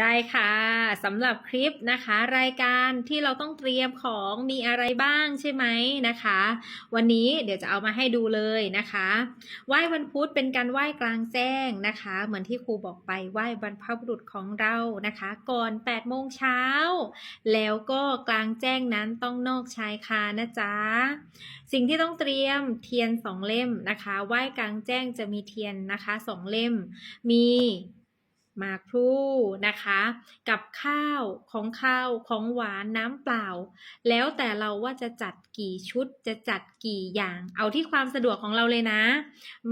ได้ค่ะสำหรับคลิปนะคะ รายการที่เราต้องเตรียมของมีอะไรบ้างใช่ไหมนะคะ วันนี้เดี๋ยวจะเอามาให้ดูเลยนะคะไหว้วันพุธเป็นการไหว้กลางแจ้งนะคะ เหมือนที่ครูบอกไปไหว้บรรพบุรุษของเรานะคะ ก่อน8โมงเช้าแล้วก็กลางแจ้งนั้นต้องนอกชายคานะจ๊ะสิ่งที่ต้องเตรียมเทียนสองเล่มนะคะ ไหว้กลางแจ้งจะมีเทียนนะคะสองเล่ม มี หมากพลูนะคะ กับข้าวของข้าวของหวานน้ำเปล่า แล้วแต่เราว่าจะจัดกี่ชุดจะจัดกี่อย่าง เอาที่ความสะดวกของเราเลยนะ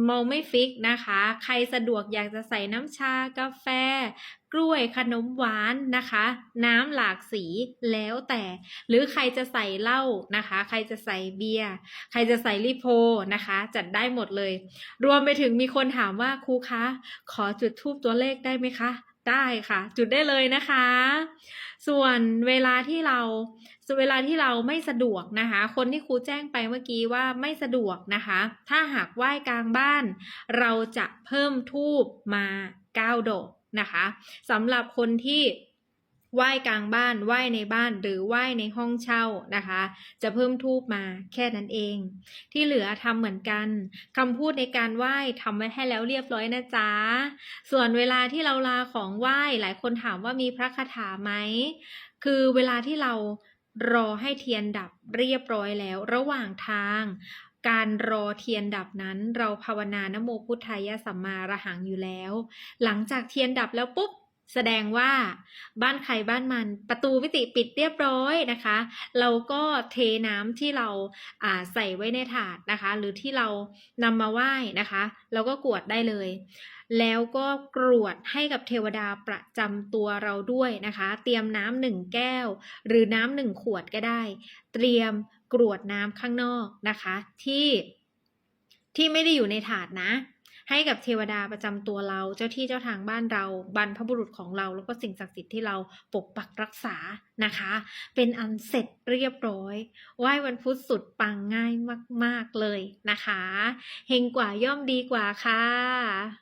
เมาไม่ฟิกนะคะ ใครสะดวกอยากจะใส่น้ำชากาแฟ กล้วยขนมหวานนะคะ น้ำหลากสีแล้วแต่ หรือใครจะใส่เหล้านะคะ ใครจะใส่เบียร์ใครจะใส่ลิโพนะคะ จัดได้หมดเลย รวมไปถึงมีคนถามว่าครูคะ ขอจุดทูปตัวเลขได้ไหมคะได้ค่ะ จุดได้เลยนะคะ ส่วนเวลาที่เราส่วนเวลาที่เราไม่สะดวกนะคะ คนที่ครูแจ้งไปเมื่อกี้ว่าไม่สะดวกนะคะ ถ้าหากไหว้กลางบ้าน เราจะเพิ่มทูบมา9ดอก นะคะสำหรับคนที่ไหว้กลางบ้านไหว้ในบ้านหรือไหว้ในห้องเช่านะคะ จะเพิ่มทูบมาแค่นั้นเอง ที่เหลือทำเหมือนกันคำพูดในการไหว้ทำไว้ให้แล้วเรียบร้อยนะจ๊ะส่วนเวลาที่เราลาของไหว้หลายคนถามว่ามีพระคาถาไหมคือเวลาที่เรารอให้เทียนดับเรียบร้อยแล้วระหว่างทาง การรอเทียนดับนั้น เราภาวนานโมพุทธายะสัมมาระหังอยู่แล้ว หลังจากเทียนดับแล้วปุ๊บแสดงว่าบ้านใครบ้านมันประตูมิติปิดเรียบร้อยนะคะ เราก็เทน้ำที่เราอ่าใส่ไว้ในถาดนะคะ หรือที่เรานำมาไหว้นะคะ เราก็กวดได้เลย แล้วก็กรวดให้กับเทวดาประจำตัวเราด้วยนะคะ เตรียมน้ำหนึ่งแก้ว หรือน้ำหนึ่งขวดก็ได้ เตรียม กรวดน้ำข้างนอกนะคะ ที่ที่ไม่ได้อยู่ในถาดนะ ให้กับเทวดาประจำตัวเราเจ้าที่เจ้าทางบ้านเราบรรพบุรุษของเรา แล้วก็สิ่งศักดิ์สิทธิ์ที่เราปกปักรักษานะคะ เป็นอันเสร็จเรียบร้อยไหว้วันพุธสุดปังง่ายมาก ๆเลยนะคะเฮงกว่าย่อมดีกว่าค่ะ